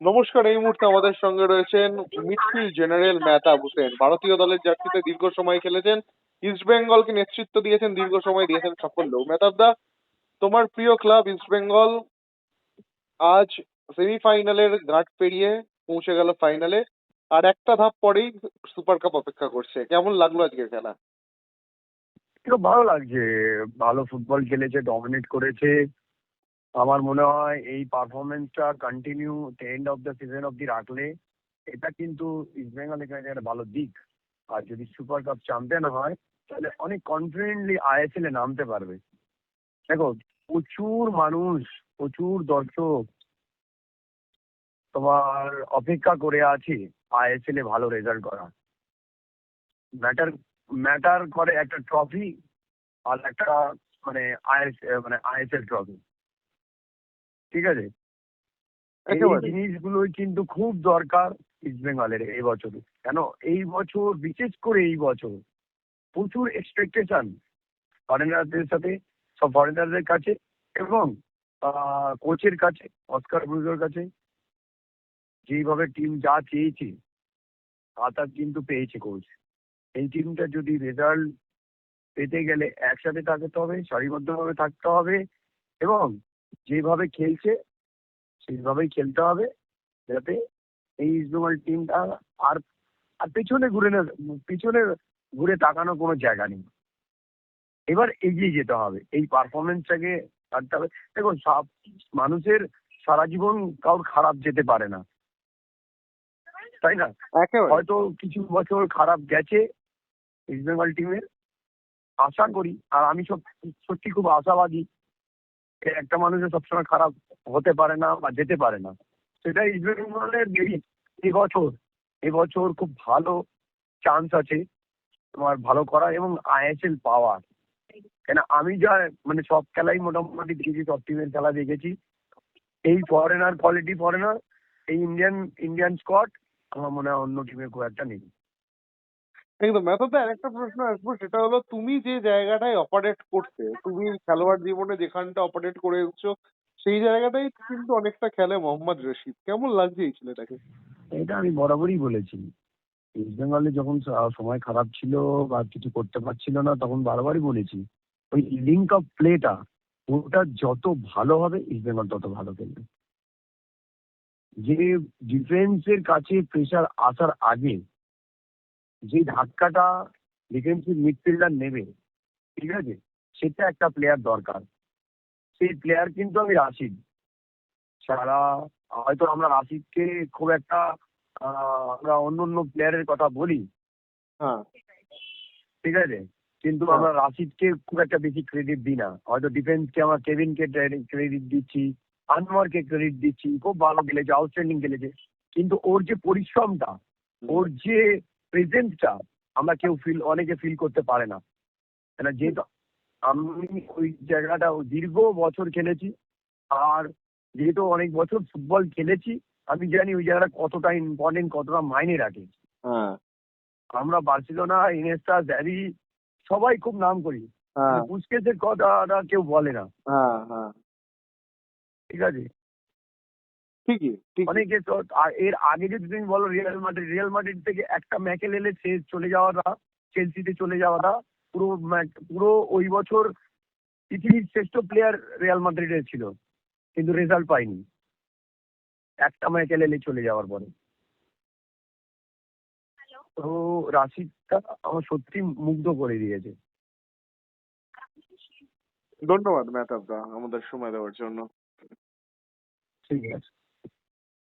নমস্কার, এই মুহূর্তে আমাদের সঙ্গে রয়েছেন মিডফিল্ড জেনারেল মেহতাব হোসেন ভারতীয় দলের জার্সিতে দীর্ঘ সময় খেলেছেন। ইস্ট বেঙ্গলকে নেতৃত্ব দিয়েছেন দীর্ঘ সময়, দিয়েছেন সাফল্য মেহতাব দা, তোমার প্রিয় ক্লাব ইস্ট বেঙ্গল আজ সেমিফাইনালের ঘাট পেরিয়ে পৌঁছে গেল ফাইনালে। আর একটা ধাপ পরেই সুপার কাপ অপেক্ষা করছে। কেমন লাগল আজকের খেলা? ভালো লাগছে। ভালো ফুটবল খেলেছে ডমিনেট করেছে। আমার মনে হয় এই পারফরমেন্সটা continue end of the season অব্দি রাখলে, এটা কিন্তু ইস্টবেঙ্গল এখানে একটা ভালো দিক। আর যদি সুপার কাপ চ্যাম্পিয়ন হয়, তাহলে অনেক কনফিডেন্টলি আইএসএল এ নামতে পারবে। দেখো, প্রচুর মানুষ, প্রচুর দর্শক তোমার অপেক্ষা করে আছে আইএসএল এ ভালো রেজাল্ট করা ম্যাটার ম্যাটার করে একটা ট্রফি আর একটা মানে আইএস মানে আইএসএল ট্রফি ঠিক আছে? এই জিনিসগুলোই কিন্তু খুব দরকার ইস্ট বেঙ্গলের এই বছরে। কেন? এই বছর বিশেষ করে এই বছর প্রচুর এক্সপেকটেশন ফরেনারদের সাথে সব ফরেনারদের কাছে এবং কোচের কাছে অস্কার ব্রুজোর কাছে। যেইভাবে টিম যা চেয়েছে তা তা কিন্তু পেয়েছে কোচ এই টিমটা যদি রেজাল্ট পেতে গেলে একসাথে থাকতে হবে সারিবদ্ধভাবে থাকতে হবে এবং যেভাবে খেলছে সেইভাবেই খেলতে হবে যাতে এই ইস্টবেঙ্গল টিমটা আর আর পেছনে ঘুরে না পিছনে ঘুরে তাকানো কোনো জায়গা নেই। এবার এগিয়ে যেতে হবে। এই পারফরমেন্সটাকে কাটতে হবে। দেখুন সব মানুষের সারা জীবন কারোর খারাপ যেতে পারে না। তাই না? হয়তো কিছু বছর খারাপ গেছে ইস্টবেঙ্গল টিমের। আশা করি আর আমি সব সত্যি খুব আশাবাদী একটা মানুষের সবসময় খারাপ হতে পারে না বা যেতে পারে না। সেটা ইস্টবেঙ্গলের দেরি এবছর এবছর খুব ভালো চান্স আছে তোমার ভালো করা এবং আইএসএল পাওয়ার। কেন আমি যা মানে সব খেলাই মোটামুটি দেখেছি, সব টিমের খেলা দেখেছি। এই ফরেনার কোয়ালিটি ফরেনার এই ইন্ডিয়ান ইন্ডিয়ান স্কোয়াড আমার মনে হয় অন্য টিমে খুব একটা নেই। একদম মেথডে আরেকটা প্রশ্ন আসব, সেটা হলো তুমি যে জায়গাটায় অপারেট করতে, তুমি খেলোয়াড় জীবনে যেখানটা অপারেট করে এসছো, সেই জায়গাটাই কিন্তু অনেকটা খেলে মোহাম্মদ রশিদ। কেমন লাগছে এই ছেলেটাকে? এটা আমি বরাবরই বলেছি। ইস্ট বেঙ্গলে যখন সময় খারাপ ছিল বা কিছু করতে পারছিল না, তখন বারবারই বলেছি, ওই লিঙ্ক অফ প্লেটা ওটা যত ভালো হবে ইস্ট বেঙ্গল তত ভালো খেলবে। যে ডিফেন্সের কাছে প্রেশার আসার আগে যে ধাক্কাটা ডিফেন্সিভ মিডফিল্ডার নেবে ঠিক আছে? সেটা একটা প্লেয়ার দরকার। সেই প্লেয়ার কিন্তু আমি রাশিদ। সারা হয়তো আমরা রাশিদকে খুব একটা আমরা অন্য অন্য প্লেয়ারের কথা বলি। হ্যাঁ। ঠিক আছে? কিন্তু হ্যাঁ। আমরা রাশিদকে খুব একটা বেশি ক্রেডিট দিই না। হয়তো ডিফেন্সকে আমরা কেভিনকে ক্রেডিট দিচ্ছি আনোয়ারকে ক্রেডিট দিচ্ছি খুব ভালো খেলেছে আউটস্ট্যান্ডিং খেলেছে। কিন্তু ওর যে পরিশ্রমটা ওর যে প্রেজেন্সটা আমরা কেউ ফিল অনেকে ফিল করতে পারে না। কেন যেহেতু আমি ওই জায়গাটা দীর্ঘ বছর খেলেছি আর যেহেতু অনেক বছর ফুটবল খেলেছি আমি জানি ওই জায়গাটা কতটা ইম্পর্টেন্ট কতটা মাইনে রাখে। হ্যাঁ। আমরা বার্সেলোনা ইনেস্টা জ্যারি সবাই খুব নাম করি। হ্যাঁ। পুস্কেসের কথাটা কেউ বলে না। হ্যাঁ। ঠিক আছে? ঠিকই ঠিক অনেকে তো এর আগে যদি তুমি বলো রিয়াল মাদ্রিদ রিয়াল মাদ্রিদ থেকে একটা ম্যাকেল এলে চলে যাওয়াটা চেলসিতে চলে যাওয়াটা পুরো পুরো ওই বছর পৃথিবীর শ্রেষ্ঠ প্লেয়ার রিয়াল মাদ্রিদের ছিল কিন্তু রেজাল্ট পাইনি একটা ম্যাকেল এলে চলে যাওয়ার পরে। তো রাশিদটা আমার সত্যি মুগ্ধ করে দিয়েছে। ধন্যবাদ মেহতাব দা আমাদের সময় দেওয়ার জন্য। ঠিক আছে।